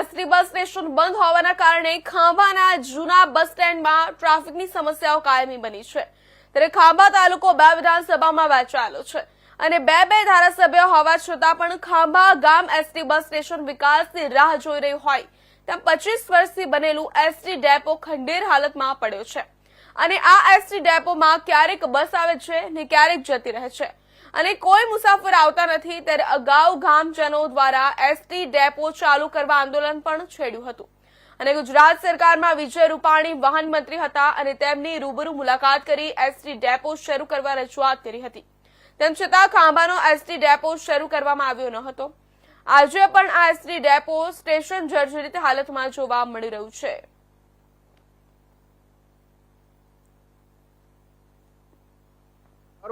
ST bus station બંધ હોવાના કારણે ખાંભાના જૂના બસ સ્ટેન્ડમાં ટ્રાફિકની સમસ્યાઓ કાયમી બની છે. ત્યારે ખાંભા તાલુકો બે વિધાનસભામાં વહેંચાયેલો છે અને બે બે ધારાસભ્ય હોવા છતાં પણ ખાંભા ગામ એસટી બસ સ્ટેશન વિકાસની રાહ જોઈ રહ્યું હોય. ત્યાં પચીસ વર્ષથી બનેલું એસટી ડેપો ખંડેર હાલતમાં પડ્યો છે. અને આ એસટી ડેપોમાં ક્યારેક બસ આવે છે ને ક્યારેક જતી રહે છે. અને કોઈ મુસાફર આવતા નથી, ત્યારે અગાઉ ગામજનો દ્વારા એસટી ડેપો ચાલુ કરવા આંદોલન પણ છેડ્યું હતું. અને ગુજરાત સરકારમાં વિજય રૂપાણી વાહન મંત્રી હતા અને તેમની રૂબરૂ મુલાકાત કરી એસટી ડેપો શરૂ કરવા રજૂઆત કરી હતી. તેમ છતાં ખાંભાનો એસટી ડેપો શરૂ કરવામાં આવ્યો ન હતો. આજે પણ આ એસટી ડેપો સ્ટેશન જર્જરિત હાલતમાં જોવા મળી રહ્યું છે.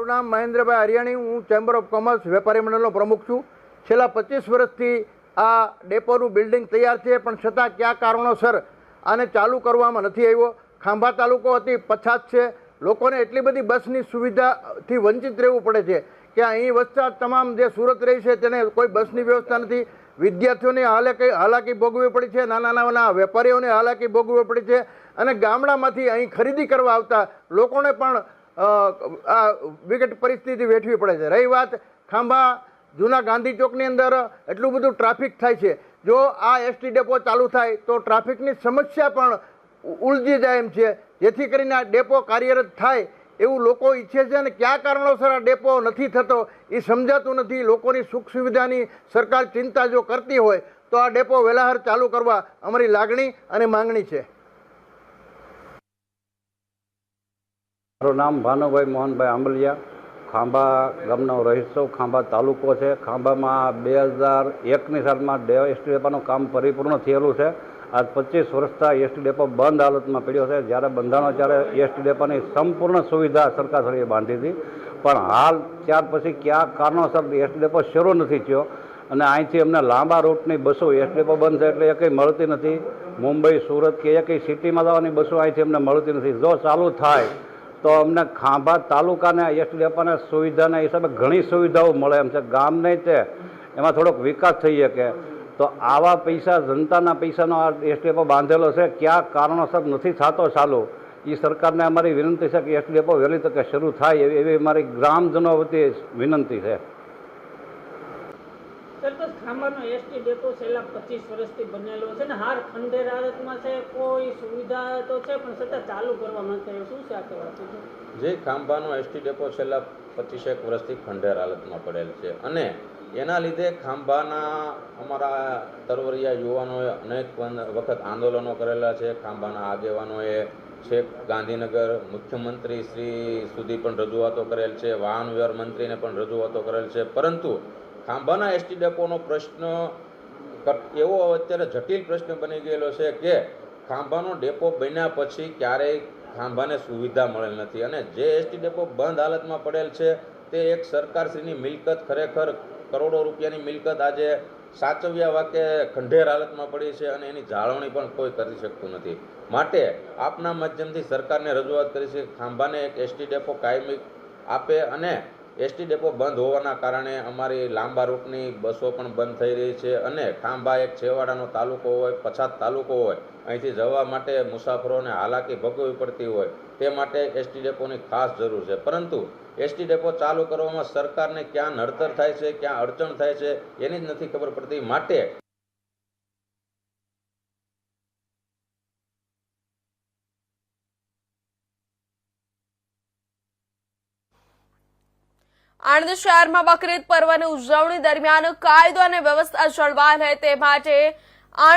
મારું નામ મહેન્દ્રભાઈ હરિયાણી, હું ચેમ્બર ઓફ કોમર્સ વેપારી મંડળનો પ્રમુખ છું. છેલ્લા પચીસ વર્ષથી આ ડેપોનું બિલ્ડિંગ તૈયાર છે, પણ છતાં કયા કારણોસર આને ચાલુ કરવામાં નથી આવ્યો. ખાંભા તાલુકો અતિ પછાત છે. લોકોને એટલી બધી બસની સુવિધાથી વંચિત રહેવું પડે છે કે અહીં વસતા તમામ જે સુરત રહી છે તેને કોઈ બસની વ્યવસ્થા નથી. વિદ્યાર્થીઓને હાલાકી હાલાકી ભોગવવી પડી છે, નાના નાના વેપારીઓને હાલાકી ભોગવવી પડી છે અને ગામડામાંથી અહીં ખરીદી કરવા આવતા લોકોને પણ આ વિકટ પરિસ્થિતિ વેઠવી પડે છે. રહી વાત ખાંભા, જૂના ગાંધી ચોકની અંદર એટલું બધું ટ્રાફિક થાય છે. જો આ એસટી ડેપો ચાલુ થાય તો ટ્રાફિકની સમસ્યા પણ ઉલજી જાય એમ છે. જેથી કરીને આ ડેપો કાર્યરત થાય એવું લોકો ઈચ્છે છે અને કયા કારણોસર આ ડેપો નથી થતો એ સમજાતું નથી. લોકોની સુખ સુવિધાની સરકાર ચિંતા જો કરતી હોય તો આ ડેપો વહેલાહર ચાલુ કરવા અમારી લાગણી અને માંગણી છે. મારું નામ ભાનુભાઈ મોહનભાઈ આંબલિયા. ખાંભા ગામનો રહીશો ખાંભા તાલુકો છે. ખાંભામાં બે હજાર એકની સાલમાં એસટી ડેપાનું કામ પરિપૂર્ણ થયેલું છે. આજ પચીસ વર્ષથી એસટી ડેપો બંધ હાલતમાં પડ્યો છે. જ્યારે બંધાણો ત્યારે એસટી ડેપાની સંપૂર્ણ સુવિધા સરકારશ્રીએ બાંધી હતી. પણ હાલ ત્યાર પછી કયા કારણોસર એસટી ડેપો શરૂ નથી થયો અને અહીંથી અમને લાંબા રૂટની બસો એસટી ડેપો બંધ છે એટલે એ કંઈ મળતી નથી. મુંબઈ, સુરત કે એ કંઈ સિટીમાં જવાની બસો અહીંથી અમને મળતી નથી. જો ચાલુ થાય તો અમને ખાંભા તાલુકાને એસટી ડેપાના સુવિધાના હિસાબે ઘણી સુવિધાઓ મળે એમ છે. ગામને તે, એમાં થોડોક વિકાસ થઈ શકે. તો આવા પૈસા, જનતાના પૈસાનો આ એસટી ડેપો બાંધેલો છે. કયા કારણોસર નથી થતો ચાલુ. એ સરકારને અમારી વિનંતી છે કે એસટી ડેપો વહેલી તકે શરૂ થાય એવી અમારી ગ્રામજનો વતી વિનંતી છે. સરપંચ ખાંભાનો એસટી ડેપો છેલ્લા પચીસ વર્ષથી બનેલો છે ને હાર ખંડેર હાલતમાં છે, કોઈ સુવિધા તો છે, પણ છતાં ચાલુ કરવા નથી શું છે આ જે ખાંભાનો એસટી ડેપો છેલ્લા પચીસેક વર્ષથી ખંડેર હાલતમાં પડેલ છે અને એના લીધે ખાંભાના અમારા તરવરિયા યુવાનોએ અનેક વખત આંદોલનો કરેલા છે. ખાંભાના આગેવાનોએ છેક ગાંધીનગર મુખ્યમંત્રી શ્રી સુધી પણ રજૂઆતો કરેલ છે, વાહન વ્યવહાર મંત્રીને પણ રજૂઆતો કરેલ છે. પરંતુ ખાંભાના એસટી ડેપોનો પ્રશ્ન એવો અત્યારે જટિલ પ્રશ્ન બની ગયેલો છે કે ખાંભાનો ડેપો બન્યા પછી ક્યારેય ખાંભાને સુવિધા મળેલ નથી. અને જે એસટી ડેપો બંધ હાલતમાં પડેલ છે, તે એક સરકારશ્રીની મિલકત ખરેખર કરોડો રૂપિયાની મિલકત આજે સાચવ્યા વાકે ખંડેર હાલતમાં પડી છે અને એની જાળવણી પણ કોઈ કરી શકતું નથી. માટે આપના માધ્યમથી સરકારને રજૂઆત કરી છે ખાંભાને એક એસટી ડેપો કાયમી આપે અને એસટી ડેપો બંધ હોવાના કારણે અમારી લાંબા રૂટની બસો પણ બંધ થઈ રહી છે અને ખાંભા એક છેવાડાનો તાલુકો હોય, પછાત તાલુકો હોય, અહીંથી જવા માટે મુસાફરોને હાલાકી ભોગવવી પડતી હોય, તે માટે એસટી ડેપોની ખાસ જરૂર છે. પરંતુ એસટી ડેપો ચાલુ કરવામાં સરકારને ક્યાં નડતર થાય છે, ક્યાં અડચણ થાય છે, એની જ નથી ખબર પડતી. માટે આણંદ શહેરમાં બકરીદ પર્વની ઉજવણી દરમિયાન કાયદો અને વ્યવસ્થા જળવાય રહે તે માટે